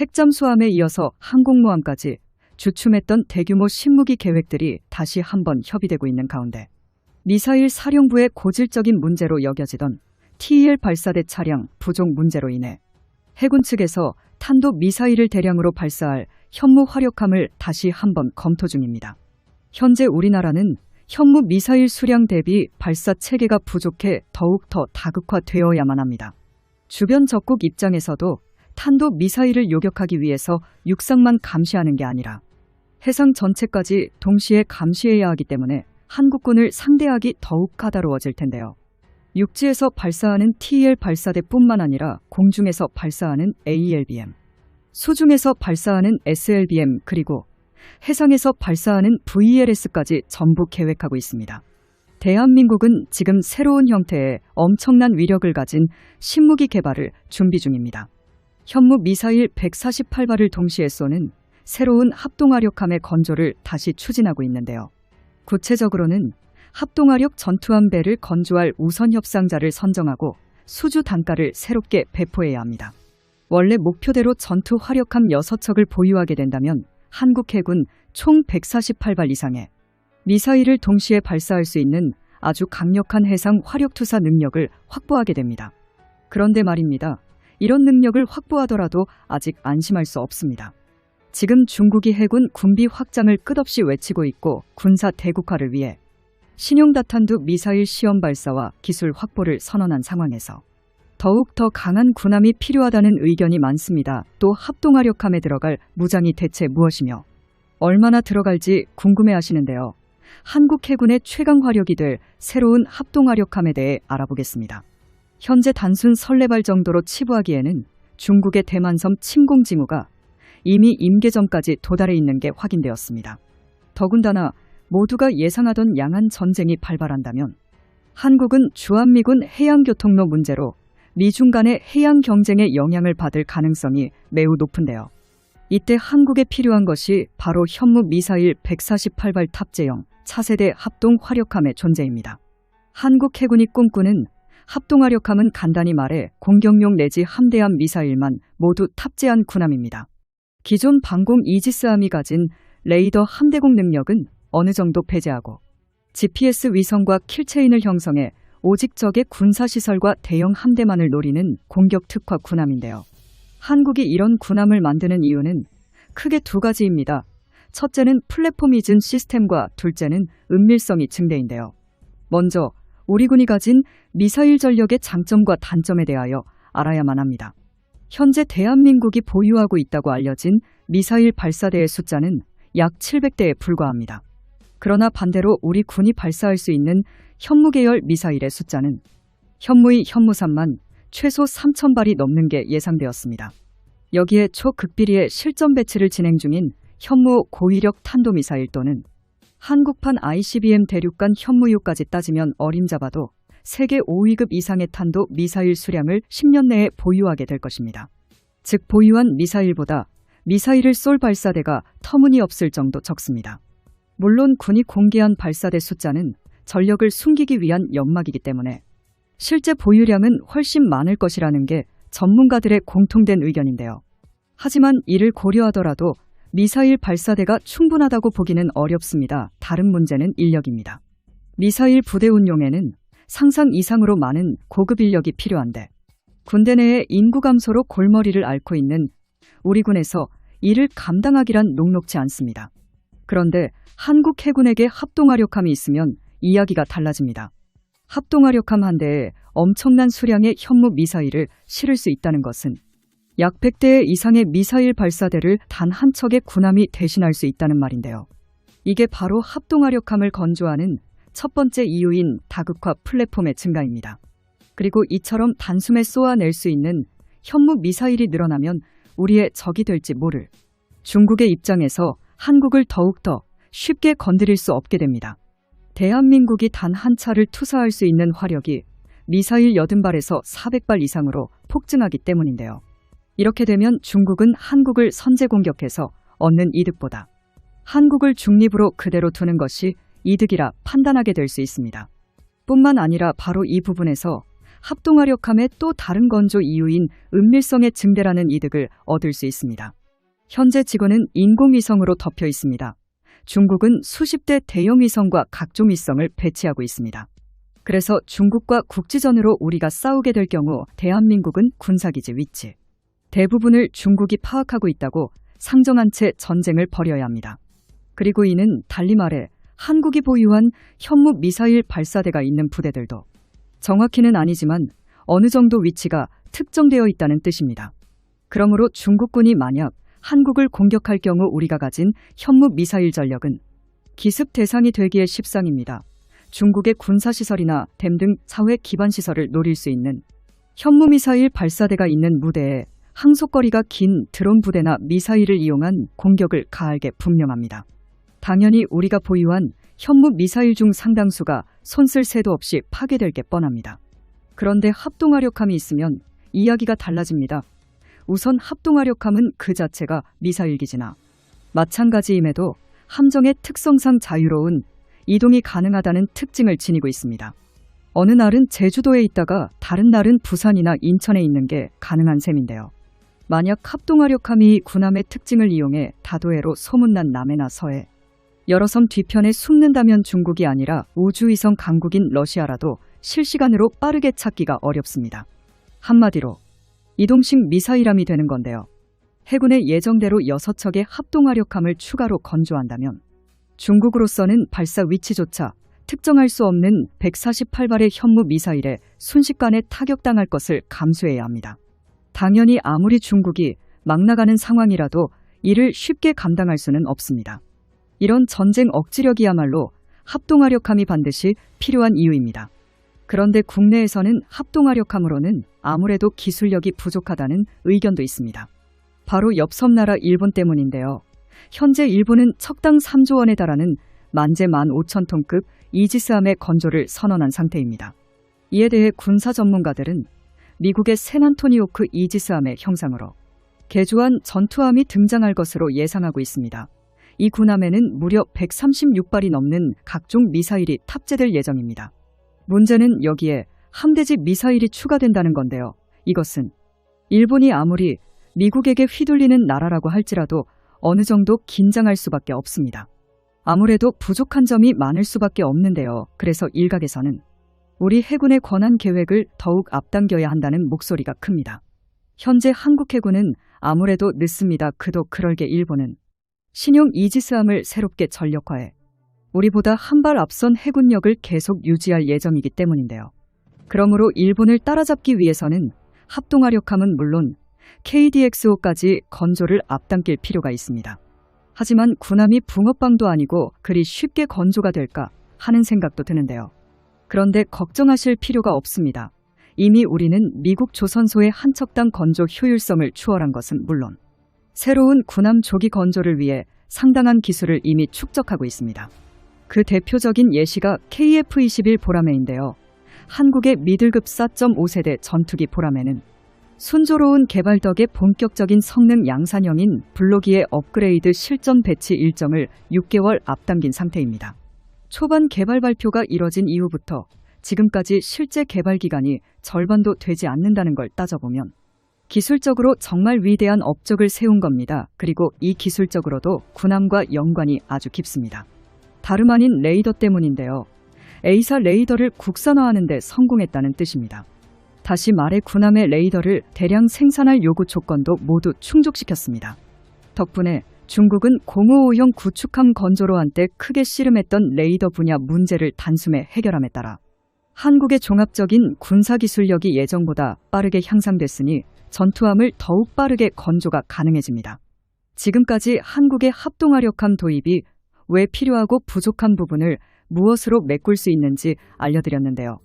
핵잠수함에 이어서 항공모함까지 주춤했던 대규모 신무기 계획들이 다시 한번 협의되고 있는 가운데 미사일 사령부의 고질적인 문제로 여겨지던 TEL 발사대 차량 부족 문제로 인해 해군 측에서 탄도 미사일을 대량으로 발사할 현무 화력함을 다시 한번 검토 중입니다. 현재 우리나라는 현무 미사일 수량 대비 발사 체계가 부족해 더욱 더 다극화되어야만 합니다. 주변 적국 입장에서도 탄도 미사일을 요격하기 위해서 육상만 감시하는 게 아니라 해상 전체까지 동시에 감시해야 하기 때문에 한국군을 상대하기 더욱 까다로워질 텐데요. 육지에서 발사하는 TEL 발사대뿐만 아니라 공중에서 발사하는 ALBM, 수중에서 발사하는 SLBM 그리고 해상에서 발사하는 VLS까지 전부 계획하고 있습니다. 대한민국은 지금 새로운 형태의 엄청난 위력을 가진 신무기 개발을 준비 중입니다. 현무 미사일 148발을 동시에 쏘는 새로운 합동화력함의 건조를 다시 추진하고 있는데요. 구체적으로는 합동화력 전투함 배를 건조할 우선 협상자를 선정하고 수주 단가를 새롭게 배포해야 합니다. 원래 목표대로 전투 화력함 6척을 보유하게 된다면 한국 해군 총 148발 이상의 미사일을 동시에 발사할 수 있는 아주 강력한 해상 화력 투사 능력을 확보하게 됩니다. 그런데 말입니다. 이런 능력을 확보하더라도 아직 안심할 수 없습니다. 지금 중국이 해군 군비 확장을 끝없이 외치고 있고 군사 대국화를 위해 신용다탄두 미사일 시험 발사와 기술 확보를 선언한 상황에서 더욱 더 강한 군함이 필요하다는 의견이 많습니다. 또 합동화력함에 들어갈 무장이 대체 무엇이며 얼마나 들어갈지 궁금해 하시는데요. 한국 해군의 최강 화력이 될 새로운 합동화력함에 대해 알아보겠습니다. 현재 단순 설레발 정도로 치부하기에는 중국의 대만섬 침공 징후가 이미 임계점까지 도달해 있는 게 확인되었습니다. 더군다나 모두가 예상하던 양안 전쟁이 발발한다면 한국은 주한미군 해양교통로 문제로 미중 간의 해양 경쟁에 영향을 받을 가능성이 매우 높은데요. 이때 한국에 필요한 것이 바로 현무 미사일 148발 탑재형 차세대 합동 화력함의 존재입니다. 한국 해군이 꿈꾸는 합동 화력함은 간단히 말해 공격용 내지 함대함 미사일만 모두 탑재한 군함입니다. 기존 방공 이지스함이 가진 레이더 함대공 능력은 어느 정도 배제하고 GPS 위성과 킬체인을 형성해 오직 적의 군사시설과 대형 함대만을 노리는 공격 특화 군함인데요. 한국이 이런 군함을 만드는 이유는 크게 두 가지입니다. 첫째는 플랫폼 이전 시스템과 둘째는 은밀성이 증대인데요. 먼저 우리 군이 가진 미사일 전력의 장점과 단점에 대하여 알아야만 합니다. 현재 대한민국이 보유하고 있다고 알려진 미사일 발사대의 숫자는 약 700대에 불과합니다. 그러나 반대로 우리 군이 발사할 수 있는 현무 계열 미사일의 숫자는 현무의 현무산만 최소 3,000발이 넘는 게 예상되었습니다. 여기에 초극비리의 실전 배치를 진행 중인 현무 고위력 탄도미사일 또는 한국판 ICBM 대륙간 현무유까지 따지면 어림잡아도 세계 5위급 이상의 탄도 미사일 수량을 10년 내에 보유하게 될 것입니다. 즉 보유한 미사일보다 미사일을 쏠 발사대가 터무니없을 정도 적습니다. 물론 군이 공개한 발사대 숫자는 전력을 숨기기 위한 연막이기 때문에 실제 보유량은 훨씬 많을 것이라는 게 전문가들의 공통된 의견인데요. 하지만 이를 고려하더라도 미사일 발사대가 충분하다고 보기는 어렵습니다. 다른 문제는 인력입니다. 미사일 부대 운용에는 상상 이상으로 많은 고급 인력이 필요한데 군대 내에 인구 감소로 골머리를 앓고 있는 우리 군에서 이를 감당하기란 녹록지 않습니다. 그런데 한국 해군에게 합동화력함이 있으면 이야기가 달라집니다. 합동화력함 한 대에 엄청난 수량의 현무 미사일을 실을 수 있다는 것은 약 100대 이상의 미사일 발사대를 단 한 척의 군함이 대신할 수 있다는 말인데요. 이게 바로 합동화력함을 건조하는 첫 번째 이유인 다극화 플랫폼의 증가입니다. 그리고 이처럼 단숨에 쏘아낼 수 있는 현무 미사일이 늘어나면 우리의 적이 될지 모를 중국의 입장에서 한국을 더욱더 쉽게 건드릴 수 없게 됩니다. 대한민국이 단 한 차를 투사할 수 있는 화력이 미사일 80발에서 400발 이상으로 폭증하기 때문인데요. 이렇게 되면 중국은 한국을 선제 공격해서 얻는 이득보다 한국을 중립으로 그대로 두는 것이 이득이라 판단하게 될 수 있습니다. 뿐만 아니라 바로 이 부분에서 합동화력함의 또 다른 건조 이유인 은밀성의 증대라는 이득을 얻을 수 있습니다. 현재 지구는 인공위성으로 덮여 있습니다. 중국은 수십 대 대형 위성과 각종 위성을 배치하고 있습니다. 그래서 중국과 국지전으로 우리가 싸우게 될 경우 대한민국은 군사기지 위치. 대부분을 중국이 파악하고 있다고 상정한 채 전쟁을 벌여야 합니다. 그리고 이는 달리 말해 한국이 보유한 현무 미사일 발사대가 있는 부대들도 정확히는 아니지만 어느 정도 위치가 특정되어 있다는 뜻입니다. 그러므로 중국군이 만약 한국을 공격할 경우 우리가 가진 현무 미사일 전력은 기습 대상이 되기에 십상입니다. 중국의 군사시설이나 댐 등 사회 기반 시설을 노릴 수 있는 현무 미사일 발사대가 있는 무대에 항속거리가 긴 드론 부대나 미사일을 이용한 공격을 가할 게 분명합니다. 당연히 우리가 보유한 현무 미사일 중 상당수가 손쓸 새도 없이 파괴될 게 뻔합니다. 그런데 합동화력함이 있으면 이야기가 달라집니다. 우선 합동화력함은 그 자체가 미사일 기지나 마찬가지임에도 함정의 특성상 자유로운 이동이 가능하다는 특징을 지니고 있습니다. 어느 날은 제주도에 있다가 다른 날은 부산이나 인천에 있는 게 가능한 셈인데요. 만약 합동화력함이 군함의 특징을 이용해 다도해로 소문난 남해나 서해, 여러 섬 뒤편에 숨는다면 중국이 아니라 우주위성 강국인 러시아라도 실시간으로 빠르게 찾기가 어렵습니다. 한마디로 이동식 미사일함이 되는 건데요. 해군의 예정대로 6척의 합동화력함을 추가로 건조한다면 중국으로서는 발사 위치조차 특정할 수 없는 148발의 현무 미사일에 순식간에 타격당할 것을 감수해야 합니다. 당연히 아무리 중국이 막 나가는 상황이라도 이를 쉽게 감당할 수는 없습니다. 이런 전쟁 억지력이야말로 합동화력함이 반드시 필요한 이유입니다. 그런데 국내에서는 합동화력함으로는 아무래도 기술력이 부족하다는 의견도 있습니다. 바로 옆섬 나라 일본 때문인데요. 현재 일본은 척당 3조 원에 달하는 만재 15,000톤급 이지스함의 건조를 선언한 상태입니다. 이에 대해 군사 전문가들은 미국의 세난토니오크 이지스함의 형상으로 개조한 전투함이 등장할 것으로 예상하고 있습니다. 이 군함에는 무려 136발이 넘는 각종 미사일이 탑재될 예정입니다. 문제는 여기에 함대지 미사일이 추가된다는 건데요. 이것은 일본이 아무리 미국에게 휘둘리는 나라라고 할지라도 어느 정도 긴장할 수밖에 없습니다. 아무래도 부족한 점이 많을 수밖에 없는데요. 그래서 일각에서는 우리 해군의 권한 계획을 더욱 앞당겨야 한다는 목소리가 큽니다. 현재 한국 해군은 아무래도 늦습니다. 그도 그럴게 일본은 신형 이지스함을 새롭게 전력화해 우리보다 한 발 앞선 해군력을 계속 유지할 예정이기 때문인데요. 그러므로 일본을 따라잡기 위해서는 합동화력함은 물론 KDX-5까지 건조를 앞당길 필요가 있습니다. 하지만 군함이 붕어빵도 아니고 그리 쉽게 건조가 될까 하는 생각도 드는데요. 그런데 걱정하실 필요가 없습니다. 이미 우리는 미국 조선소의 한 척당 건조 효율성을 추월한 것은 물론 새로운 군함 조기 건조를 위해 상당한 기술을 이미 축적하고 있습니다. 그 대표적인 예시가 KF-21 보라매인데요. 한국의 미들급 4.5세대 전투기 보라매는 순조로운 개발 덕에 본격적인 성능 양산형인 블로기의 업그레이드 실전 배치 일정을 6개월 앞당긴 상태입니다. 초반 개발 발표가 이뤄진 이후부터 지금까지 실제 개발 기간이 절반도 되지 않는다는 걸 따져보면 기술적으로 정말 위대한 업적을 세운 겁니다. 그리고 이 기술적으로도 군함과 연관이 아주 깊습니다. 다름 아닌 레이더 때문인데요. A사 레이더를 국산화하는 데 성공했다는 뜻입니다. 다시 말해 군함의 레이더를 대량 생산할 요구 조건도 모두 충족시켰습니다. 덕분에 중국은 055형 구축함 건조로 한때 크게 씨름했던 레이더 분야 문제를 단숨에 해결함에 따라 한국의 종합적인 군사기술력이 예정보다 빠르게 향상됐으니 전투함을 더욱 빠르게 건조가 가능해집니다. 지금까지 한국의 합동화력함 도입이 왜 필요하고 부족한 부분을 무엇으로 메꿀 수 있는지 알려드렸는데요.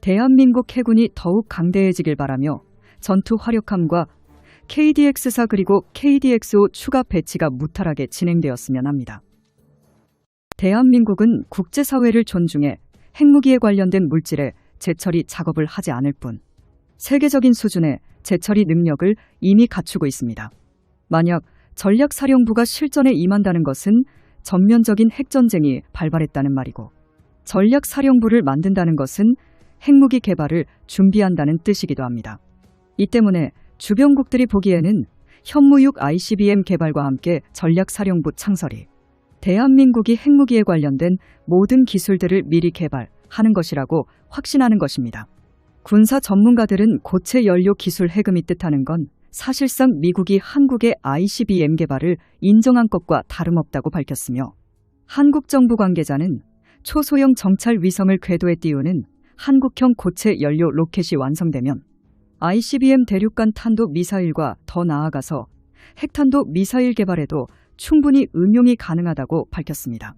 대한민국 해군이 더욱 강대해지길 바라며 전투 화력함과 KDX4 그리고 KDX5 추가 배치가 무탈하게 진행되었으면 합니다. 대한민국은 국제사회를 존중해 핵무기에 관련된 물질에 재처리 작업을 하지 않을 뿐 세계적인 수준의 재처리 능력을 이미 갖추고 있습니다. 만약 전략사령부가 실전에 임한다는 것은 전면적인 핵전쟁이 발발했다는 말이고 전략사령부를 만든다는 것은 핵무기 개발을 준비한다는 뜻이기도 합니다. 이 때문에 주변국들이 보기에는 현무육 ICBM 개발과 함께 전략사령부 창설이 대한민국이 핵무기에 관련된 모든 기술들을 미리 개발하는 것이라고 확신하는 것입니다. 군사 전문가들은 고체 연료 기술 해금이 뜻하는 건 사실상 미국이 한국의 ICBM 개발을 인정한 것과 다름없다고 밝혔으며 한국 정부 관계자는 초소형 정찰 위성을 궤도에 띄우는 한국형 고체 연료 로켓이 완성되면 ICBM 대륙간 탄도 미사일과 더 나아가서 핵탄도 미사일 개발에도 충분히 응용이 가능하다고 밝혔습니다.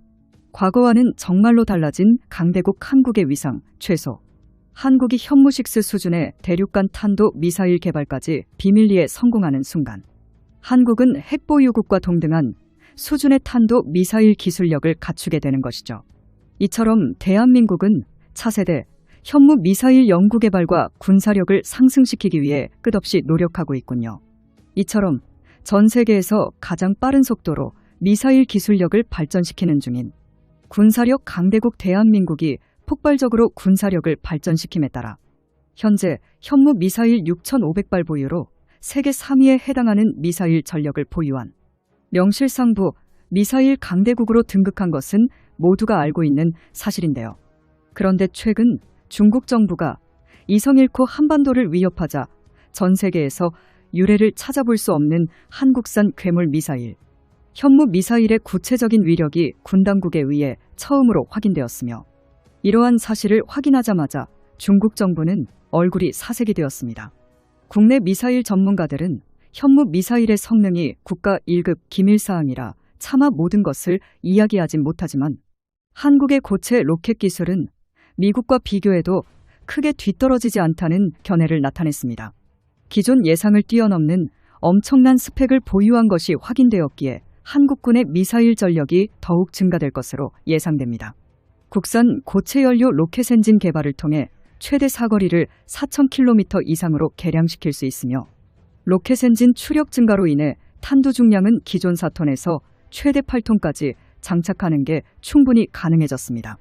과거와는 정말로 달라진 강대국 한국의 위상 최소 한국이 현무식스 수준의 대륙간 탄도 미사일 개발까지 비밀리에 성공하는 순간 한국은 핵보유국과 동등한 수준의 탄도 미사일 기술력을 갖추게 되는 것이죠. 이처럼 대한민국은 차세대 현무 미사일 연구 개발과 군사력을 상승시키기 위해 끝없이 노력하고 있군요. 이처럼 전 세계에서 가장 빠른 속도로 미사일 기술력을 발전시키는 중인 군사력 강대국 대한민국이 폭발적으로 군사력을 발전시킴에 따라 현재 현무 미사일 6,500발 보유로 세계 3위에 해당하는 미사일 전력을 보유한 명실상부 미사일 강대국으로 등극한 것은 모두가 알고 있는 사실인데요. 그런데 최근 중국 정부가 이성 잃고 한반도를 위협하자 전 세계에서 유례를 찾아볼 수 없는 한국산 괴물 미사일, 현무 미사일의 구체적인 위력이 군 당국에 의해 처음으로 확인되었으며 이러한 사실을 확인하자마자 중국 정부는 얼굴이 사색이 되었습니다. 국내 미사일 전문가들은 현무 미사일의 성능이 국가 1급 기밀사항이라 차마 모든 것을 이야기하진 못하지만 한국의 고체 로켓 기술은 미국과 비교해도 크게 뒤떨어지지 않다는 견해를 나타냈습니다. 기존 예상을 뛰어넘는 엄청난 스펙을 보유한 것이 확인되었기에 한국군의 미사일 전력이 더욱 증가될 것으로 예상됩니다. 국산 고체 연료 로켓 엔진 개발을 통해 최대 사거리를 4,000km 이상으로 개량시킬 수 있으며 로켓 엔진 추력 증가로 인해 탄두 중량은 기존 4톤에서 최대 8톤까지 장착하는 게 충분히 가능해졌습니다.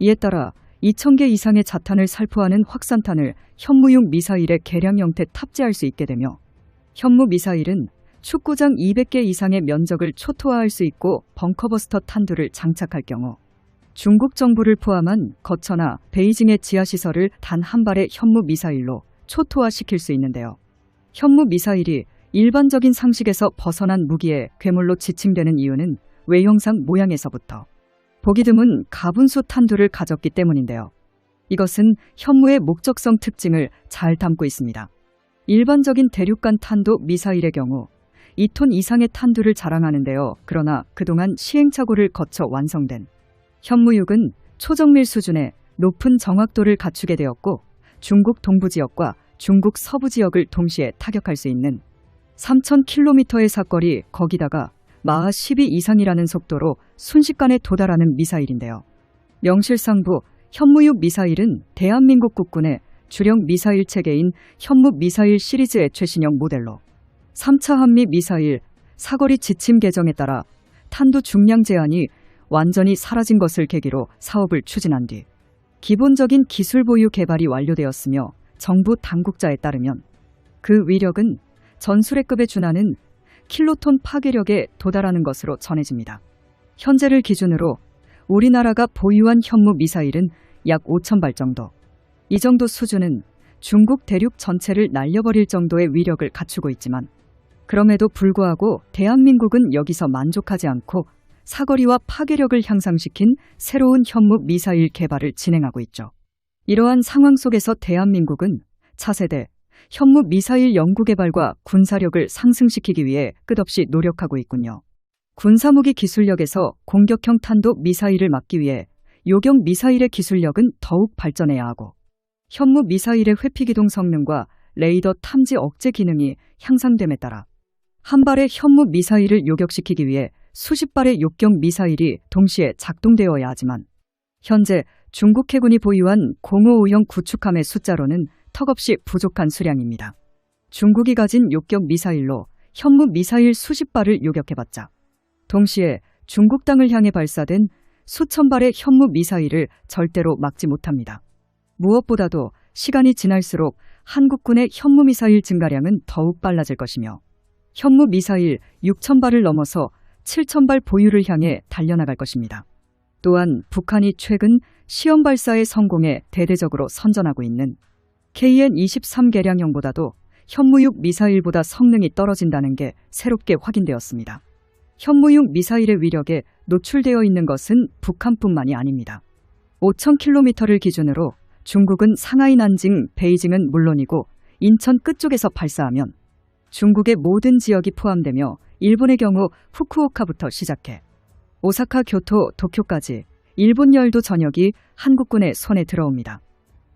이에 따라 2,000개 이상의 자탄을 살포하는 확산탄을 현무용 미사일의 개량 형태 탑재할 수 있게 되며 현무 미사일은 축구장 200개 이상의 면적을 초토화할 수 있고 벙커버스터 탄두를 장착할 경우 중국 정부를 포함한 거처나 베이징의 지하시설을 단 한 발의 현무 미사일로 초토화시킬 수 있는데요. 현무 미사일이 일반적인 상식에서 벗어난 무기의 괴물로 지칭되는 이유는 외형상 모양에서부터 보기 드문 가분수 탄두를 가졌기 때문인데요. 이것은 현무의 목적성 특징을 잘 담고 있습니다. 일반적인 대륙간 탄도 미사일의 경우 2톤 이상의 탄두를 자랑하는데요. 그러나 그동안 시행착오를 거쳐 완성된 현무육은 초정밀 수준의 높은 정확도를 갖추게 되었고 중국 동부 지역과 중국 서부 지역을 동시에 타격할 수 있는 3,000km의 사거리 거기다가 마하 12 이상이라는 속도로 순식간에 도달하는 미사일인데요. 명실상부 현무육 미사일은 대한민국 국군의 주력 미사일 체계인 현무 미사일 시리즈의 최신형 모델로 3차 한미 미사일 사거리 지침 개정에 따라 탄두 중량 제한이 완전히 사라진 것을 계기로 사업을 추진한 뒤 기본적인 기술 보유 개발이 완료되었으며 정부 당국자에 따르면 그 위력은 전술핵급에 준하는 킬로톤 파괴력에 도달하는 것으로 전해집니다. 현재를 기준으로 우리나라가 보유한 현무 미사일은 약 5천 발 정도. 이 정도 수준은 중국 대륙 전체를 날려버릴 정도의 위력을 갖추고 있지만 그럼에도 불구하고 대한민국은 여기서 만족하지 않고 사거리와 파괴력을 향상시킨 새로운 현무 미사일 개발을 진행하고 있죠. 이러한 상황 속에서 대한민국은 차세대 현무 미사일 연구 개발과 군사력을 상승시키기 위해 끝없이 노력하고 있군요. 군사무기 기술력에서 공격형 탄도 미사일을 막기 위해 요격 미사일의 기술력은 더욱 발전해야 하고 현무 미사일의 회피기동 성능과 레이더 탐지 억제 기능이 향상됨에 따라 한 발의 현무 미사일을 요격시키기 위해 수십 발의 욕격 미사일이 동시에 작동되어야 하지만 현재 중국 해군이 보유한 055형 구축함의 숫자로는 턱없이 부족한 수량입니다. 중국이 가진 욕격 미사일로 현무 미사일 수십 발을 요격해봤자 동시에 중국 땅을 향해 발사된 수천 발의 현무 미사일을 절대로 막지 못합니다. 무엇보다도 시간이 지날수록 한국군의 현무 미사일 증가량은 더욱 빨라질 것이며 현무 미사일 6,000발을 넘어서 7,000발 보유를 향해 달려나갈 것입니다. 또한 북한이 최근 시험 발사의 성공에 대대적으로 선전하고 있는 KN-23 개량형보다도 현무육 미사일보다 성능이 떨어진다는 게 새롭게 확인되었습니다. 현무육 미사일의 위력에 노출되어 있는 것은 북한뿐만이 아닙니다. 5,000km를 기준으로 중국은 상하이 난징, 베이징은 물론이고 인천 끝쪽에서 발사하면 중국의 모든 지역이 포함되며 일본의 경우 후쿠오카부터 시작해 오사카, 교토, 도쿄까지 일본 열도 전역이 한국군의 손에 들어옵니다.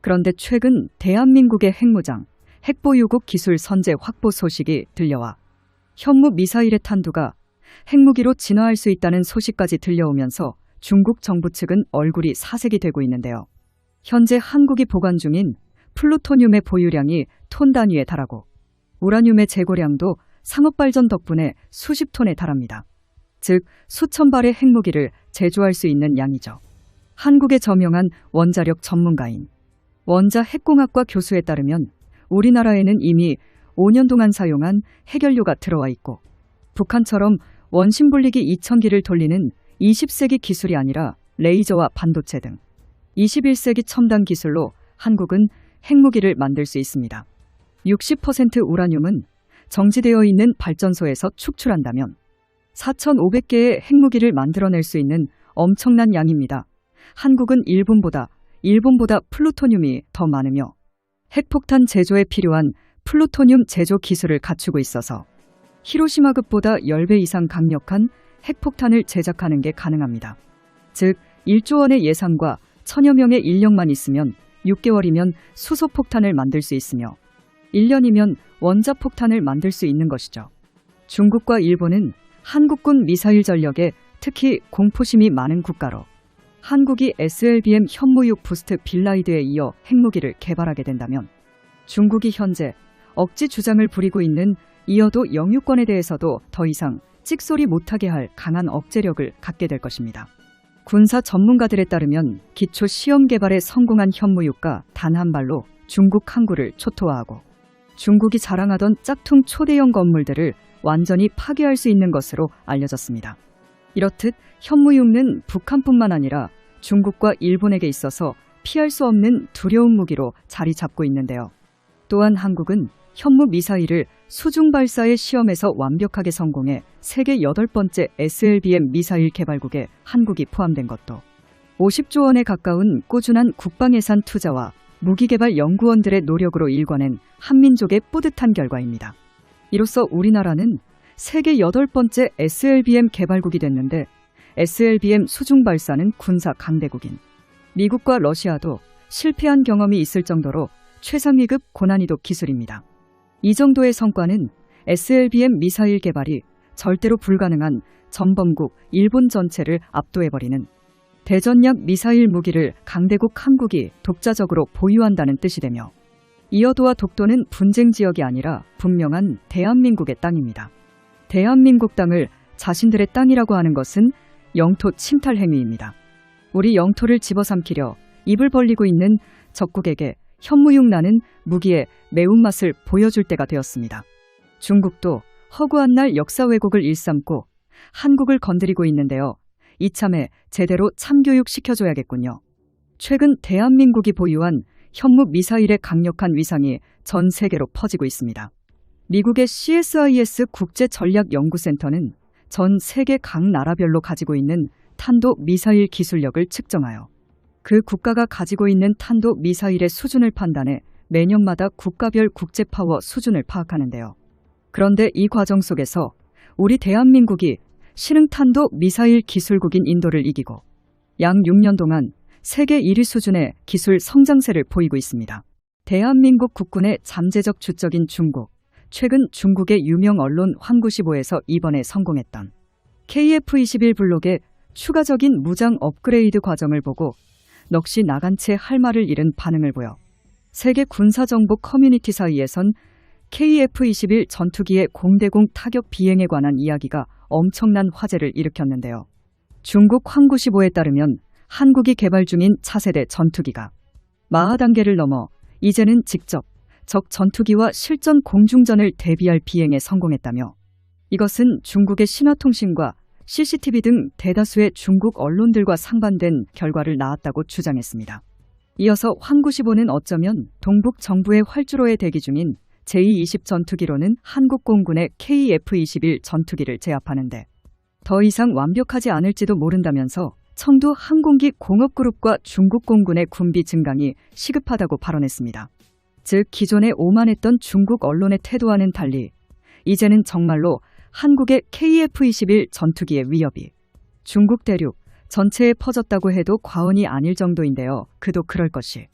그런데 최근 대한민국의 핵무장, 핵보유국 기술 선제 확보 소식이 들려와 현무 미사일의 탄두가 핵무기로 진화할 수 있다는 소식까지 들려오면서 중국 정부 측은 얼굴이 사색이 되고 있는데요. 현재 한국이 보관 중인 플루토늄의 보유량이 톤 단위에 달하고 우라늄의 재고량도 상업발전 덕분에 수십 톤에 달합니다. 즉, 수천 발의 핵무기를 제조할 수 있는 양이죠. 한국의 저명한 원자력 전문가인 원자 핵공학과 교수에 따르면 우리나라에는 이미 5년 동안 사용한 핵연료가 들어와 있고 북한처럼 원심 분리기 2,000기를 돌리는 20세기 기술이 아니라 레이저와 반도체 등 21세기 첨단 기술로 한국은 핵무기를 만들 수 있습니다. 60% 우라늄은 정지되어 있는 발전소에서 축출한다면 4,500개의 핵무기를 만들어낼 수 있는 엄청난 양입니다. 한국은 일본보다 일본보다 플루토늄이 더 많으며 핵폭탄 제조에 필요한 플루토늄 제조 기술을 갖추고 있어서 히로시마급보다 10배 이상 강력한 핵폭탄을 제작하는 게 가능합니다. 즉, 1조 원의 예산과 천여 명의 인력만 있으면 6개월이면 수소폭탄을 만들 수 있으며 1년이면 원자폭탄을 만들 수 있는 것이죠. 중국과 일본은 한국군 미사일 전력에 특히 공포심이 많은 국가로 한국이 SLBM 현무육 부스트 빌라이드에 이어 핵무기를 개발하게 된다면 중국이 현재 억지 주장을 부리고 있는 이어도 영유권에 대해서도 더 이상 찍소리 못하게 할 강한 억제력을 갖게 될 것입니다. 군사 전문가들에 따르면 기초 시험 개발에 성공한 현무육가 단한 발로 중국 항구를 초토화하고 중국이 자랑하던 짝퉁 초대형 건물들을 완전히 파괴할 수 있는 것으로 알려졌습니다. 이렇듯 현무육은 북한뿐만 아니라 중국과 일본에게 있어서 피할 수 없는 두려운 무기로 자리 잡고 있는데요. 또한 한국은 현무 미사일을 수중 발사의 시험에서 완벽하게 성공해 세계 여덟 번째 SLBM 미사일 개발국에 한국이 포함된 것도 50조 원에 가까운 꾸준한 국방 예산 투자와 무기개발 연구원들의 노력으로 일궈낸 한민족의 뿌듯한 결과입니다. 이로써 우리나라는 세계 여덟 번째 SLBM 개발국이 됐는데 SLBM 수중 발사는 군사 강대국인 미국과 러시아도 실패한 경험이 있을 정도로 최상위급 고난이도 기술입니다. 이 정도의 성과는 SLBM 미사일 개발이 절대로 불가능한 전범국 일본 전체를 압도해버리는 대전약 미사일 무기를 강대국 한국이 독자적으로 보유한다는 뜻이 되며 이어도와 독도는 분쟁 지역이 아니라 분명한 대한민국의 땅입니다. 대한민국 땅을 자신들의 땅이라고 하는 것은 영토 침탈 행위입니다. 우리 영토를 집어삼키려 입을 벌리고 있는 적국에게 현무육 나는 무기의 매운맛을 보여줄 때가 되었습니다. 중국도 허구한 날 역사 왜곡을 일삼고 한국을 건드리고 있는데요. 이참에 제대로 참교육 시켜줘야겠군요. 최근 대한민국이 보유한 현무 미사일의 강력한 위상이 전 세계로 퍼지고 있습니다. 미국의 CSIS 국제전략연구센터는 전 세계 각 나라별로 가지고 있는 탄도 미사일 기술력을 측정하여 그 국가가 가지고 있는 탄도 미사일의 수준을 판단해 매년마다 국가별 국제 파워 수준을 파악하는데요. 그런데 이 과정 속에서 우리 대한민국이 신흥탄도 미사일 기술국인 인도를 이기고 양 6년 동안 세계 1위 수준의 기술 성장세를 보이고 있습니다. 대한민국 국군의 잠재적 주적인 중국. 최근 중국의 유명 언론 황구시보에서 이번에 성공했던 KF-21 블록의 추가적인 무장 업그레이드 과정을 보고 넋이 나간 채 할 말을 잃은 반응을 보여 세계 군사정보 커뮤니티 사이에선 KF-21 전투기의 공대공 타격 비행에 관한 이야기가 엄청난 화제를 일으켰는데요. 중국 황구시보에 따르면 한국이 개발 중인 차세대 전투기가 마하 단계를 넘어 이제는 직접 적 전투기와 실전 공중전을 대비할 비행에 성공했다며 이것은 중국의 신화통신과 CCTV 등 대다수의 중국 언론들과 상반된 결과를 낳았다고 주장했습니다. 이어서 황구시보는 어쩌면 동북 정부의 활주로에 대기 중인 제220 전투기로는 한국 공군의 KF-21 전투기를 제압하는데 더 이상 완벽하지 않을지도 모른다면서 청도 항공기 공업그룹과 중국 공군의 군비 증강이 시급하다고 발언했습니다. 즉 기존에 오만했던 중국 언론의 태도와는 달리 이제는 정말로 한국의 KF-21 전투기의 위협이 중국 대륙 전체에 퍼졌다고 해도 과언이 아닐 정도인데요. 그도 그럴 것이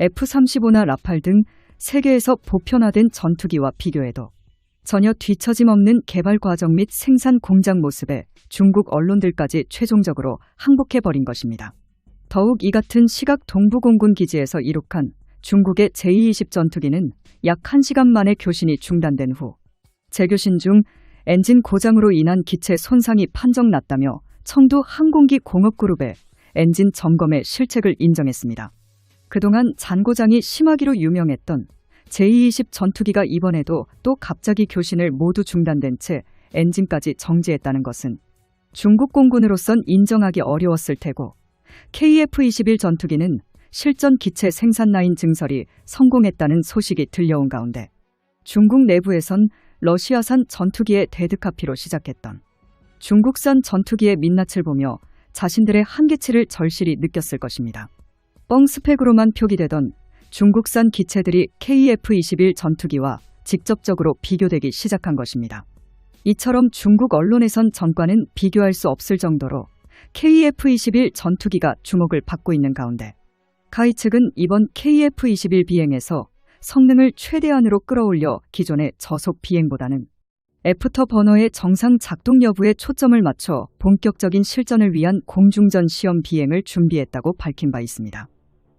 F-35나 라팔 등 세계에서 보편화된 전투기와 비교해도 전혀 뒤처짐 없는 개발 과정 및 생산 공장 모습에 중국 언론들까지 최종적으로 항복해버린 것입니다. 더욱 이 같은 시각 동부공군 기지에서 이룩한 중국의 제220 전투기는 약 1시간 만에 교신이 중단된 후 재교신 중 엔진 고장으로 인한 기체 손상이 판정났다며 청도 항공기 공업그룹의 엔진 점검의 실책을 인정했습니다. 그동안 잔고장이 심하기로 유명했던 제220 전투기가 이번에도 또 갑자기 교신을 모두 중단된 채 엔진까지 정지했다는 것은 중국 공군으로선 인정하기 어려웠을 테고 KF-21 전투기는 실전 기체 생산 라인 증설이 성공했다는 소식이 들려온 가운데 중국 내부에선 러시아산 전투기의 데드카피로 시작했던 중국산 전투기의 민낯을 보며 자신들의 한계치를 절실히 느꼈을 것입니다. 뻥 스펙으로만 표기되던 중국산 기체들이 KF-21 전투기와 직접적으로 비교되기 시작한 것입니다. 이처럼 중국 언론에선 전과는 비교할 수 없을 정도로 KF-21 전투기가 주목을 받고 있는 가운데 카이 측은 이번 KF-21 비행에서 성능을 최대한으로 끌어올려 기존의 저속 비행보다는 애프터 버너의 정상 작동 여부에 초점을 맞춰 본격적인 실전을 위한 공중전 시험 비행을 준비했다고 밝힌 바 있습니다.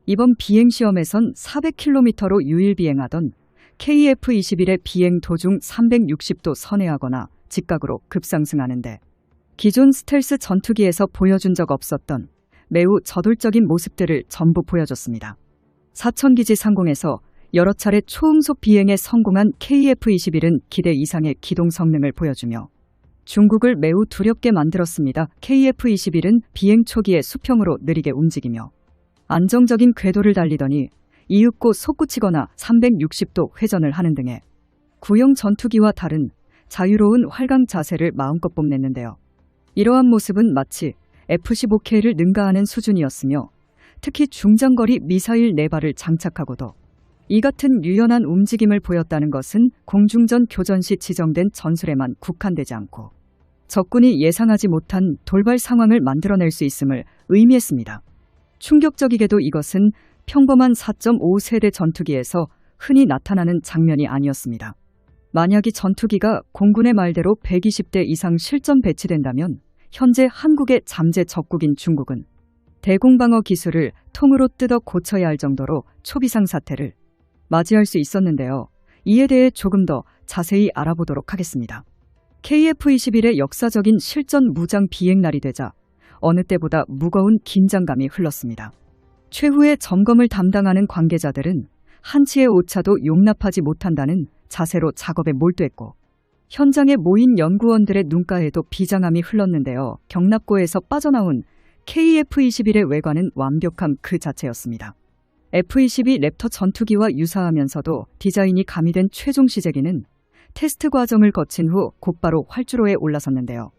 이번 비행 시험에선 400km로 유일 비행하던 KF-21의 비행 도중 360도 선회하거나 직각으로 급상승하는데 기존 스텔스 전투기에서 보여준 적 없었던 매우 저돌적인 모습들을 전부 보여줬습니다. 사천기지 상공에서 여러 차례 초음속 비행에 성공한 KF-21은 기대 이상의 기동 성능을 보여주며 중국을 매우 두렵게 만들었습니다. KF-21은 비행 초기에 수평으로 느리게 움직이며 안정적인 궤도를 달리더니 이윽고 솟구치거나 360도 회전을 하는 등의 구형 전투기와 다른 자유로운 활강 자세를 마음껏 뽐냈는데요. 이러한 모습은 마치 F-15K를 능가하는 수준이었으며 특히 중장거리 미사일 4발을 장착하고도 이 같은 유연한 움직임을 보였다는 것은 공중전 교전 시 지정된 전술에만 국한되지 않고 적군이 예상하지 못한 돌발 상황을 만들어낼 수 있음을 의미했습니다. 충격적이게도 이것은 평범한 4.5세대 전투기에서 흔히 나타나는 장면이 아니었습니다. 만약 이 전투기가 공군의 말대로 120대 이상 실전 배치된다면 현재 한국의 잠재 적국인 중국은 대공방어 기술을 통으로 뜯어 고쳐야 할 정도로 초비상 사태를 맞이할 수 있었는데요. 이에 대해 조금 더 자세히 알아보도록 하겠습니다. KF-21의 역사적인 실전 무장 비행 날이 되자 어느 때보다 무거운 긴장감이 흘렀습니다. 최후의 점검을 담당하는 관계자들은 한치의 오차도 용납하지 못한다는 자세로 작업에 몰두했고 현장에 모인 연구원들의 눈가에도 비장함이 흘렀는데요. 경납고에서 빠져나온 KF-21의 외관은 완벽함 그 자체였습니다. F-22 랩터 전투기와 유사하면서도 디자인이 가미된 최종 시제기는 테스트 과정을 거친 후 곧바로 활주로에 올라섰는데요.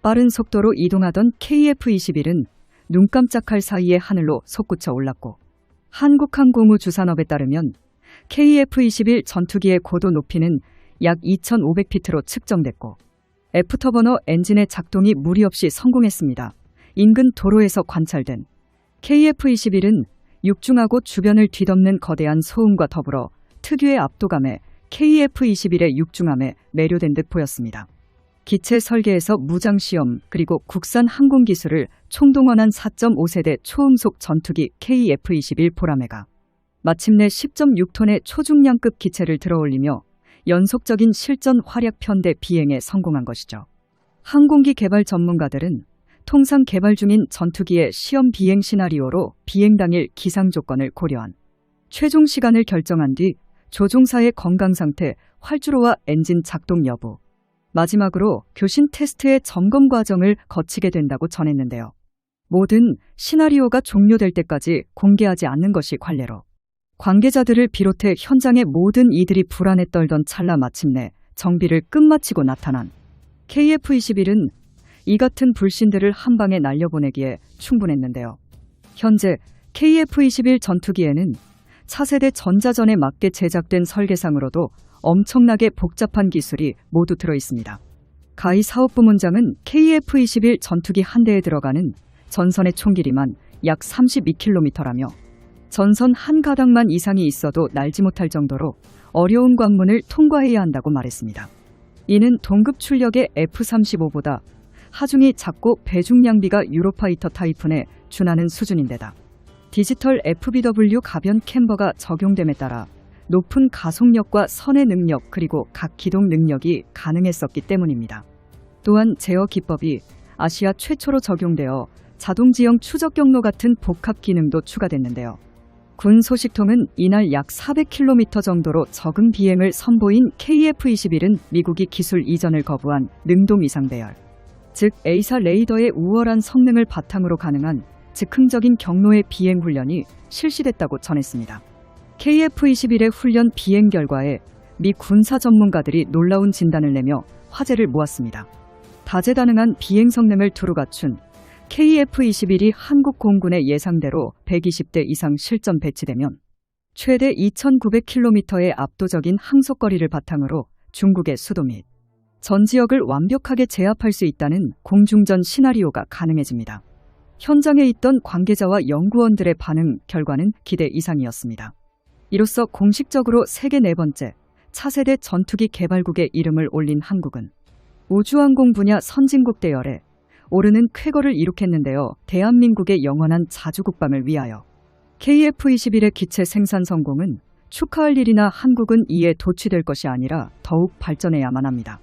빠른 속도로 이동하던 KF-21은 눈 깜짝할 사이에 하늘로 솟구쳐 올랐고 한국항공우 주산업에 따르면 KF-21 전투기의 고도 높이는 약 2,500피트로 측정됐고 애프터버너 엔진의 작동이 무리 없이 성공했습니다. 인근 도로에서 관찰된 KF-21은 육중하고 주변을 뒤덮는 거대한 소음과 더불어 특유의 압도감에 KF-21의 육중함에 매료된 듯 보였습니다. 기체 설계에서 무장 시험 그리고 국산 항공 기술을 총동원한 4.5세대 초음속 전투기 KF-21 보라매가 마침내 10.6톤의 초중량급 기체를 들어올리며 연속적인 실전 활약 편대 비행에 성공한 것이죠. 항공기 개발 전문가들은 통상 개발 중인 전투기의 시험 비행 시나리오로 비행 당일 기상 조건을 고려한 최종 시간을 결정한 뒤 조종사의 건강 상태, 활주로와 엔진 작동 여부, 마지막으로 교신 테스트의 점검 과정을 거치게 된다고 전했는데요. 모든 시나리오가 종료될 때까지 공개하지 않는 것이 관례로 관계자들을 비롯해 현장의 모든 이들이 불안에 떨던 찰나 마침내 정비를 끝마치고 나타난 KF-21은 이 같은 불신들을 한 방에 날려보내기에 충분했는데요. 현재 KF-21 전투기에는 차세대 전자전에 맞게 제작된 설계상으로도 엄청나게 복잡한 기술이 모두 들어 있습니다. 가히 사업부문장은 KF-21 전투기 한 대에 들어가는 전선의 총 길이만 약 32km라며 전선 한 가닥만 이상이 있어도 날지 못할 정도로 어려운 관문을 통과해야 한다고 말했습니다. 이는 동급 출력의 F-35보다 하중이 작고 배중 량비가 유로파이터 타이푼에 준하는 수준인데다 디지털 FBW 가변 캠버가 적용됨에 따라 높은 가속력과 선의 능력 그리고 각 기동 능력이 가능했었기 때문입니다. 또한 제어 기법이 아시아 최초로 적용되어 자동 지형 추적 경로 같은 복합 기능도 추가됐는데요. 군 소식통은 이날 약 400km 정도로 적응 비행을 선보인 KF-21은 미국이 기술 이전을 거부한 능동 이상 배열, 즉 A사 레이더의 우월한 성능을 바탕으로 가능한 즉흥적인 경로의 비행 훈련이 실시됐다고 전했습니다. KF-21의 훈련 비행 결과에 미 군사 전문가들이 놀라운 진단을 내며 화제를 모았습니다. 다재다능한 비행 성능을 두루 갖춘 KF-21이 한국 공군의 예상대로 120대 이상 실전 배치되면 최대 2,900km의 압도적인 항속거리를 바탕으로 중국의 수도 및 전 지역을 완벽하게 제압할 수 있다는 공중전 시나리오가 가능해집니다. 현장에 있던 관계자와 연구원들의 반응 결과는 기대 이상이었습니다. 이로써 공식적으로 세계 네 번째 차세대 전투기 개발국의 이름을 올린 한국은 우주항공 분야 선진국 대열에 오르는 쾌거를 이룩했는데요. 대한민국의 영원한 자주국방을 위하여 KF-21의 기체 생산 성공은 축하할 일이나 한국은 이에 도취될 것이 아니라 더욱 발전해야만 합니다.